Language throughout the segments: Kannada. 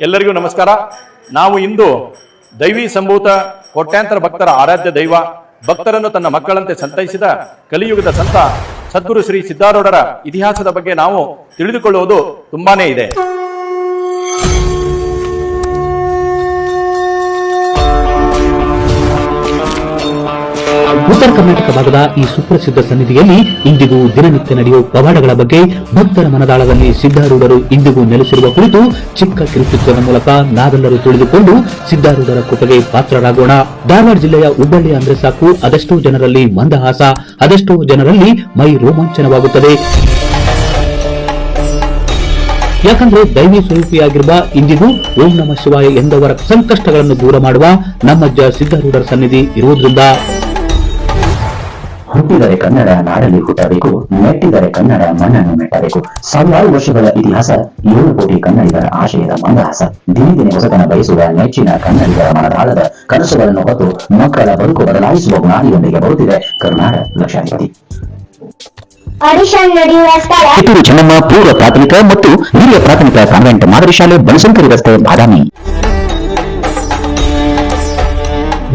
ಎಲ್ಲರಿಗೂ ನಮಸ್ಕಾರ. ನಾವು ಇಂದು ದೈವಿ ಸಂಭೂತ ಕೋಟ್ಯಾಂತರ ಭಕ್ತರ ಆರಾಧ್ಯ ದೈವ, ಭಕ್ತರನ್ನು ತನ್ನ ಮಕ್ಕಳಂತೆ ಸಂತೈಸಿದ ಕಲಿಯುಗದ ಸಂತ ಸದ್ಗುರು ಶ್ರೀ ಸಿದ್ದಾರೂಢರ ಇತಿಹಾಸದ ಬಗ್ಗೆ ನಾವು ತಿಳಿದುಕೊಳ್ಳುವುದು ತುಂಬಾನೇ ಇದೆ. ಉತ್ತರ ಕರ್ನಾಟಕ ಭಾಗದ ಈ ಸುಪ್ರಸಿದ್ಧ ಸನ್ನಿಧಿಯಲ್ಲಿ ಇಂದಿಗೂ ದಿನನಿತ್ಯ ನಡೆಯುವ ಪವಾಡಗಳ ಬಗ್ಗೆ ಭಕ್ತರ ಮನದಾಳದಲ್ಲಿ ಸಿದ್ಧಾರೂಢರು ಇಂದಿಗೂ ನೆಲೆಸಿರುವ ಕುರಿತು ಚಿಕ್ಕ ಕಿರುಚಿತ್ರದ ಮೂಲಕ ನಾವೆಲ್ಲರೂ ತಿಳಿದುಕೊಂಡು ಸಿದ್ಧಾರೂಢರ ಕೃಪೆಗೆ ಪಾತ್ರರಾಗೋಣ. ಧಾರವಾಡ ಜಿಲ್ಲೆಯ ಹುಬ್ಬಳ್ಳಿ ಅಂದ್ರೆ ಸಾಕು. ಅದೆಷ್ಟೋ ಜನರಲ್ಲಿ ಮಂದಹಾಸ, ಅದೆಷ್ಟೋ ಜನರಲ್ಲಿ ಮೈ ರೋಮಾಂಚನವಾಗುತ್ತದೆ. ಯಾಕಂದ್ರೆ ದೈವಿ ಸ್ವರೂಪಿಯಾಗಿರುವ ಇಂದಿಗೂ ಓಂ ನಮ ಶಿವಾಯ ಎಂದವರ ಸಂಕಷ್ಟಗಳನ್ನು ದೂರ ಮಾಡುವ ನಮ್ಮಜ್ಜ ಸಿದ್ಧಾರೂಢರ ಸನ್ನಿಧಿ ಇರುವುದರಿಂದ ಹುಟ್ಟಿದರೆ ಕನ್ನಡ ನಾಡಲ್ಲಿ ಹುಟ್ಟಬೇಕು, ನೆಟ್ಟಿದರೆ ಕನ್ನಡ ಮಣ್ಣನ್ನು ಮೆಟ್ಟಬೇಕು. ಸಾವಿರಾರು ವರ್ಷಗಳ ಇತಿಹಾಸ, ಏಳು ಕೋಟಿ ಕನ್ನಡಿಗರ ಆಶಯದ ಮಂದಹಾಸ. ದಿನೇ ದಿನೇ ಹೊಸತನ ಬಯಸುವ ನೆಚ್ಚಿನ ಕನ್ನಡಿಗರ ಮನದಾಳದ ಕನಸುಗಳನ್ನು ಹೊತ್ತು ಮಕ್ಕಳ ಬದುಕು ಬದಲಾಯಿಸುವ ಗುಣಾದಿಯೊಂದಿಗೆ ಬರುತ್ತಿದೆ ಕರುನಾಡ ಲಕ್ಷಾಧಿಪತಿ. ಕಿತ್ತೂರು ಚೆನ್ನಮ್ಮ ಪೂರ್ವ ಪ್ರಾಥಮಿಕ ಮತ್ತು ಹಿರಿಯ ಪ್ರಾಥಮಿಕ ಕಾನ್ವೆಂಟ್ ಮಾದರಿ ಶಾಲೆ ಬನಶಂಕರಿ ರಸ್ತೆ ಬಾದಾಮಿ.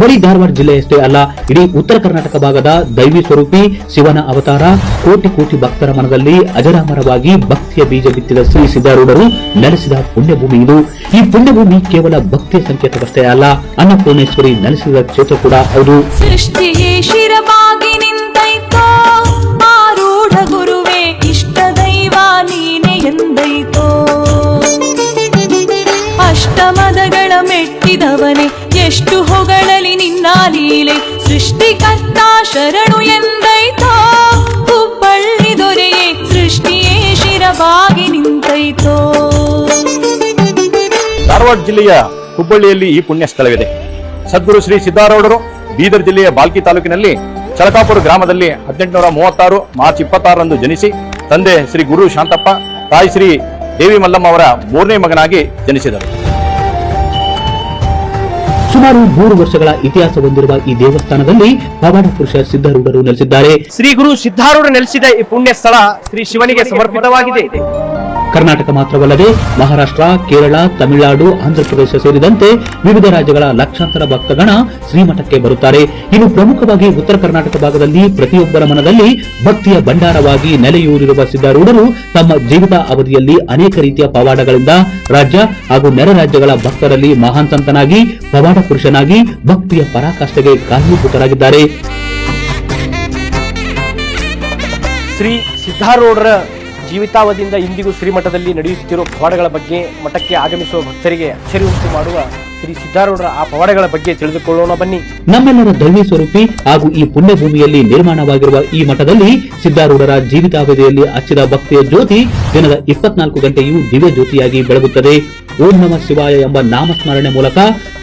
ಬರೀ ಧಾರವಾಡ ಜಿಲ್ಲೆಯಷ್ಟೇ ಅಲ್ಲ, ಇಡೀ ಉತ್ತರ ಕರ್ನಾಟಕ ಭಾಗದ ದೈವಿ ಸ್ವರೂಪಿ ಶಿವನ ಅವತಾರ ಕೋಟಿ ಕೋಟಿ ಭಕ್ತರ ಮನದಲ್ಲಿ ಅಜರಾಮರವಾಗಿ ಭಕ್ತಿಯ ಬೀಜ ಬಿತ್ತಿದ ಶ್ರೀ ಸಿದ್ದಾರೂಢರು ನೆಲೆಸಿದ ಪುಣ್ಯಭೂಮಿ ಇದು. ಈ ಪುಣ್ಯಭೂಮಿ ಕೇವಲ ಭಕ್ತಿಯ ಸಂಕೇತವಷ್ಟೇ ಅಲ್ಲ, ಅನ್ನಪೂರ್ಣೇಶ್ವರಿ ನೆಲೆಸಿದ ಕ್ಷೇತ್ರ ಕೂಡ ಹೌದು. ಎಷ್ಟು ಹೊಗಳಲಿ ನಿನ್ನ ಲೀಲೆ ಸೃಷ್ಟಿಕರ್ತ ಶರಣು ಎಂದೈತೋ? ಹುಬ್ಬಳ್ಳಿ ದೊರೆಯೇ ಸೃಷ್ಟಿಯೇ ಶಿರವಾಗಿ ನಿಂತೈತೋ? ಧಾರವಾಡ ಜಿಲ್ಲೆಯ ಹುಬ್ಬಳ್ಳಿಯಲ್ಲಿ ಈ ಪುಣ್ಯ ಸ್ಥಳವಿದೆ. ಸದ್ಗುರು ಶ್ರೀ ಸಿದ್ದಾರೂಢರು ಬೀದರ್ ಜಿಲ್ಲೆಯ ಬಾಲ್ಕಿ ತಾಲೂಕಿನಲ್ಲಿ ಚಳಕಾಪುರ ಗ್ರಾಮದಲ್ಲಿ ಹದಿನೆಂಟುನೂರ ಮೂವತ್ತಾರು ಮಾರ್ಚ್ ಇಪ್ಪತ್ತಾರರಂದು ಜನಿಸಿ ತಂದೆ ಶ್ರೀ ಗುರು ಶಾಂತಪ್ಪ, ತಾಯಿ ಶ್ರೀ ದೇವಿ ಮಲ್ಲಮ್ಮ ಅವರ ಮೂರನೇ ಮಗನಾಗಿ ಜನಿಸಿದರು. ಸುಮಾರು ಮೂರು ವರ್ಷಗಳ ಇತಿಹಾಸ ಹೊಂದಿರುವ ಈ ದೇವಸ್ಥಾನದಲ್ಲಿ ಪವಾಡ ಪುರುಷ ಸಿದ್ಧಾರೂಢರು ನೆಲೆಸಿದ್ದಾರೆ. ಶ್ರೀ ಗುರು ಸಿದ್ಧಾರೂಢ ನೆಲೆಸಿದ ಈ ಪುಣ್ಯ ಸ್ಥಳ ಶ್ರೀ ಶಿವನಿಗೆ ಸಮರ್ಪಿತವಾಗಿದೆ. ಕರ್ನಾಟಕ ಮಾತ್ರವಲ್ಲದೆ ಮಹಾರಾಷ್ಟ್ರ, ಕೇರಳ, ತಮಿಳುನಾಡು, ಆಂಧ್ರಪ್ರದೇಶ ಸೇರಿದಂತೆ ವಿವಿಧ ರಾಜ್ಯಗಳ ಲಕ್ಷಾಂತರ ಭಕ್ತಗಣ ಶ್ರೀಮಠಕ್ಕೆ ಬರುತ್ತಾರೆ. ಇನ್ನು ಪ್ರಮುಖವಾಗಿ ಉತ್ತರ ಕರ್ನಾಟಕ ಭಾಗದಲ್ಲಿ ಪ್ರತಿಯೊಬ್ಬರ ಮನದಲ್ಲಿ ಭಕ್ತಿಯ ಭಂಡಾರವಾಗಿ ನೆಲೆಯೂರಿರುವ ಸಿದ್ದಾರೂಢರು ತಮ್ಮ ಜೀವಿತ ಅವಧಿಯಲ್ಲಿ ಅನೇಕ ರೀತಿಯ ಪವಾಡಗಳಿಂದ ರಾಜ್ಯ ಹಾಗೂ ನೆರೆ ರಾಜ್ಯಗಳ ಭಕ್ತರಲ್ಲಿ ಮಹಾನ್ ಸಂತನಾಗಿ ಪವಾಡ ಪುರುಷನಾಗಿ, ಭಕ್ತಿಯ ಪರಾಕಾಷ್ಠೆಗೆ ಕಾರಣೀಭೂತರಾಗಿದ್ದಾರೆ ಶ್ರೀ ಸಿದ್ಧಾರೂಢರ ಜೀವಿತಾವಧಿಯಿಂದ ಇಂದಿಗೂ ಶ್ರೀಮಠದಲ್ಲಿ ನಡೆಯುತ್ತಿರುವ ಪವಾಡಗಳ ಬಗ್ಗೆ ಮಠಕ್ಕೆ ಆಗಮಿಸುವ ಭಕ್ತರಿಗೆ ಅಚ್ಚರಿ ಉಂಟು ಮಾಡುವ ಶ್ರೀ ಸಿದ್ದಾರೂಢರ ಆ ಪವಾಡಗಳ ಬಗ್ಗೆ ತಿಳಿದುಕೊಳ್ಳೋಣ ಬನ್ನಿ. ನಮ್ಮೆಲ್ಲರ ದೈವಿ ಸ್ವರೂಪಿ ಹಾಗೂ ಈ ಪುಣ್ಯಭೂಮಿಯಲ್ಲಿ ನಿರ್ಮಾಣವಾಗಿರುವ ಈ ಮಠದಲ್ಲಿ ಸಿದ್ದಾರೂಢರ ಜೀವಿತಾವಧಿಯಲ್ಲಿ ಅಚ್ಚಿದ ಭಕ್ತಿಯ ಜ್ಯೋತಿ ದಿನದ ಇಪ್ಪತ್ನಾಲ್ಕು ಗಂಟೆಯೂ ದಿವ್ಯ ಜ್ಯೋತಿಯಾಗಿ ಬೆಳಗುತ್ತದೆ. ಓಂ ನಮ ಶಿವಾಯ ಎಂಬ ನಾಮಸ್ಮರಣೆ ಮೂಲಕ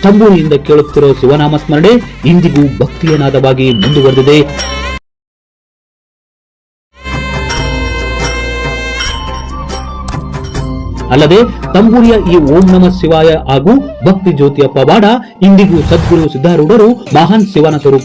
ತಂಬೂರಿಯಿಂದ ಕೇಳುತ್ತಿರುವ ಶಿವನಾಮಸ್ಮರಣೆ ಇಂದಿಗೂ ಭಕ್ತಿಯನಾದವಾಗಿ ಮುಂದುವರೆದಿದೆ. ಅಲ್ಲದೆ ತಂಬೂರಿಯ ಈ ಓಂ ನಮ ಶಿವಾಯ ಹಾಗೂ ಭಕ್ತಿ ಜ್ಯೋತಿಯ ಪವಾಡ ಇಂದಿಗೂ ಸದ್ಗುರು ಸಿದ್ಧಾರೂಢರು ಮಹಾನ್ ಶಿವನ ಸ್ವರೂಪಿ